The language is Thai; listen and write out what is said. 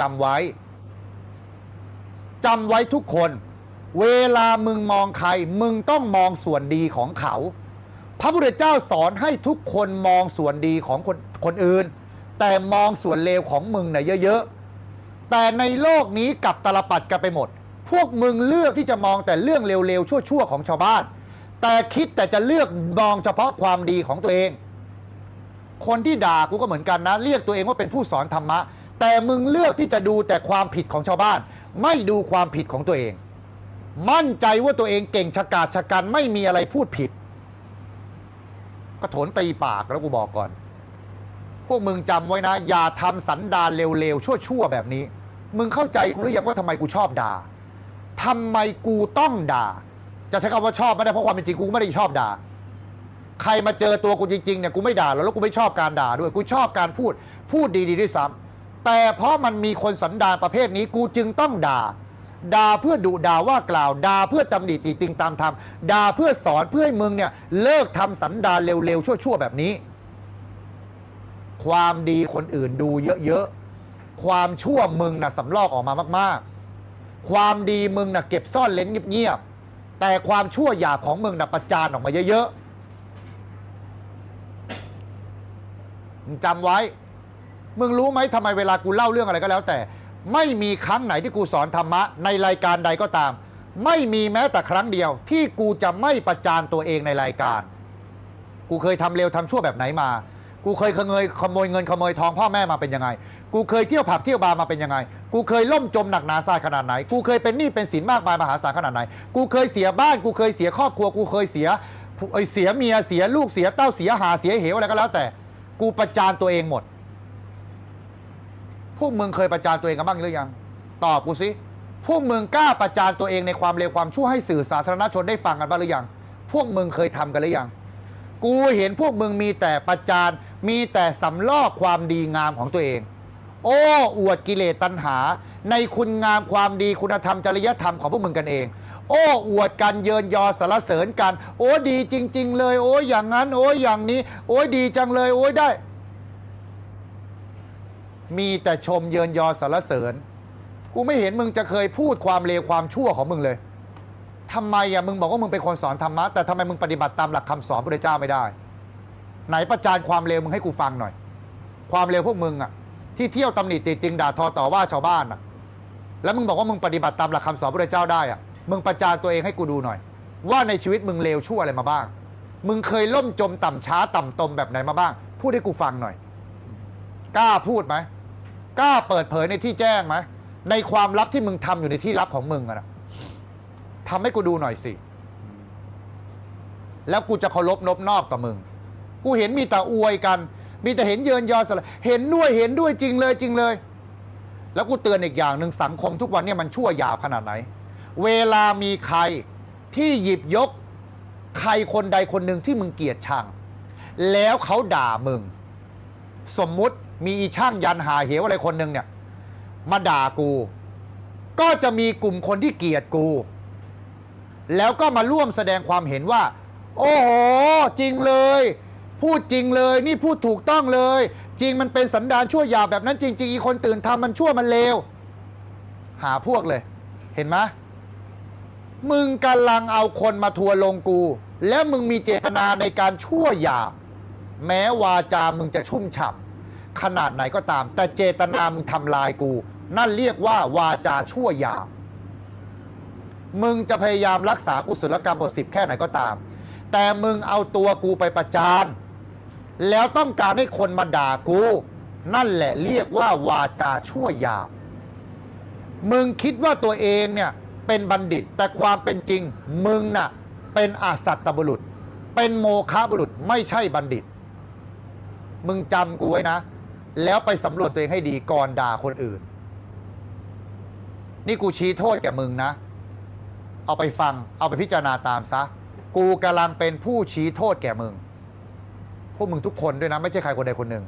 จำไว้จำไว้ทุกคน เวลามึงมองใคร มึงต้องมองส่วนดีของเขา พระพุทธเจ้าสอนให้ทุกคนมองส่วนดีของคนคนอื่น แต่มองส่วนเลวของมึงเนี่ยเยอะๆ แต่ในโลกนี้กลับตลปัดกันไปหมด พวกมึงเลือกที่จะมองแต่เรื่องเร็วๆ ชั่วๆ ของชาวบ้าน แต่คิดแต่จะเลือกมองเฉพาะความดีของตัวเอง คนที่ด่ากูก็เหมือนกันนะ เรียกตัวเองว่าเป็นผู้สอนธรรมะ แต่มึงเลือกที่จะดูแต่ความผิดของชาวบ้าน ไม่ดูความผิดของตัวเอง มั่นใจว่าตัวเองเก่งฉกาจฉกันไม่มีอะไรพูดผิด ก็โถนตีปากแล้วกูบอกก่อน พวกมึงจำไว้นะ อย่าทำสันดานเร็วๆ ชั่วๆ แบบนี้ มึงเข้าใจกูหรือยังว่าทำไมกูชอบด่าทำไมกูต้องด่า จะใช้คำว่าชอบไม่ได้เพราะความเป็นจริงกูไม่ได้ชอบด่าใครมาเจอตัวกูจริงๆเนี่ยกูไม่ด่าแล้วกูไม่ชอบการด่าด้วย กูชอบการพูด พูดดีๆด้วยซ้ำ แต่เพราะมันมีคนสันดานประเภทนี้กูจึงต้องด่า ด่าเพื่อดุด่าว่ากล่าวด่าเพื่อตำหนิติติงตามธรรมด่าเพื่อสอนเพื่อให้มึงเนี่ยเลิกทำสันดานเร็วๆ ชั่วๆ แบบนี้ ความดีคนอื่นดูเยอะๆ ความชั่วมึงน่ะสำลอกออกมามากๆ ความดีมึงน่ะเก็บซ่อนเล้นเงียบๆ แต่ความชั่วหยาบของมึงน่ะประจานออกมาเยอะๆมึงจำไว้ มึงรู้ไหมทำไมเวลากูเล่าเรื่องอะไรก็แล้ว แต่ ไม่มีครั้งไหนที่กูสอนธรรมะในรายการใดก็ตาม ไม่มีแม้แต่ครั้งเดียว ที่กูจะไม่ประจานตัวเองในรายการ กูเคยทำเร็วทำชั่วแบบไหนมา กูเคยขโมยขโมยเงินขโมยทองพ่อแม่มาเป็นยังไง กูเคยเที่ยวผับเที่ยวบาร์มาเป็นยังไง กูเคยล่มจมหนักหนาทราขนาดไหน กูเคยเป็นหนี้เป็นสินมากมายมหาศาลขนาดไหน กูเคยเสียบ้าน กูเคยเสียครอบครัว กูเคยเสียเอ้ยเสียเมียเสียลูกเสียเต้าเสียหาเสียเหวอะไรก็แล้วแต่ กูประจานตัวเองหมด พวกมึงเคยประจานตัวเองกันบ้างหรือยัง ตอบกูสิ พวกมึงกล้าประจานตัวเองในความเลวความชั่วให้สื่อสาธารณชนได้ฟังกันบ้างหรือยัง พวกมึงเคยทำกันหรือยัง กูเห็นพวกมึงมีแต่ประจาน มีแต่สำลอกความดีงามของตัวเอง โอ้อวดกิเลสตัณหา ในคุณงามความดีคุณธรรมจริยธรรมของพวกมึงกันเอง โอ้อวดกันเยินยอสารเสริญกัน โอ้ดีจริง ๆ เลย โอ้อย่างนั้น โอ้อย่างนี้ โอ้ดีจังเลย โอ้ได้ มีแต่ชมเยินยอสารเสริญ กูไม่เห็นมึงจะเคยพูดความเลวความชั่วของมึงเลยทำไมอะมึงบอกว่ามึงเป็นคนสอนธรรมะแต่ทำไมมึงปฏิบัติตามหลักคำสอนพระเจ้าไม่ได้ ไหนประจานความเลวมึงให้กูฟังหน่อย ความเลวพวกมึงอะ ที่เที่ยวตำหนิติติงด่าทอต่อว่าชาวบ้านอะ แล้วมึงบอกว่ามึงปฏิบัติตามหลักคำสอนพระเจ้าได้อะ มึงประจานตัวเองให้กูดูหน่อย ว่าในชีวิตมึงเลวชั่วอะไรมาบ้าง มึงเคยล่มจมต่ำช้าต่ำตมแบบไหนมาบ้าง พูดให้กูฟังหน่อย กล้าพูดไหม กล้าเปิดเผยในที่แจ้งไหมในความลับที่มึงทำอยู่ในที่ลับของมึงอะนะทำให้กูดูหน่อยสิ แล้วกูจะเคารพนบนอบต่อมึง กูเห็นมีแต่อวยกัน มีแต่เห็นเยินยอสละเห็นด้วยเห็นด้วยจริงเลยจริงเลย แล้วกูเตือนอีกอย่างหนึ่งสังคมทุกวันเนี่ยมันชั่วหยาบขนาดไหน เวลามีใครที่หยิบยก ใครคนใดคนหนึ่งที่มึงเกลียดชัง แล้วเขาด่ามึง สมมุติ มีอีช่างยันหาเหวอะไรคนหนึ่งเนี่ย มาด่ากู ก็จะมีกลุ่มคนที่เกลียดกู แล้วก็มาร่วมแสดงความเห็นว่า โอ้โห จริงเลย พูดจริงเลย นี่พูดถูกต้องเลย จริงมันเป็นสันดานชั่วยาแบบนั้นจริง ๆ อีคนตื่นทำมันชั่วมันเลวหาพวกเลย เห็นไหมมึงกำลังเอาคนมาทัวร์ลงกู แล้วมึงมีเจตนาในการชั่วหยาบ แม้วาจามึงจะชุ่มฉ่ำ ขนาดไหนก็ตาม แต่เจตนามึงทำลายกู นั่นเรียกว่าวาจาชั่วหยาบมึงจะพยายามรักษากุศลกรรมบทสิบแค่ไหนก็ตาม แต่มึงเอาตัวกูไปประจานแล้วต้องการให้คนมาด่ากู นั่นแหละเรียกว่าวาจาชั่วหยาบมึงคิดว่าตัวเองเนี่ยเป็นบัณฑิตแต่ความเป็นจริง มึงน่ะ เป็นอาสัตตบุรุษ เป็นโมฆะบุรุษไม่ใช่บัณฑิต มึงจำกูไว้นะ แล้วไปสำรวจตัวเองให้ดีก่อนด่าคนอื่น นี่กูชี้โทษแก่มึงนะ เอาไปฟัง เอาไปพิจารณาตามซะ กูกำลังเป็นผู้ชี้โทษแก่มึง พวกมึงทุกคนด้วยนะ ไม่ใช่ใครคนใดคนหนึ่ง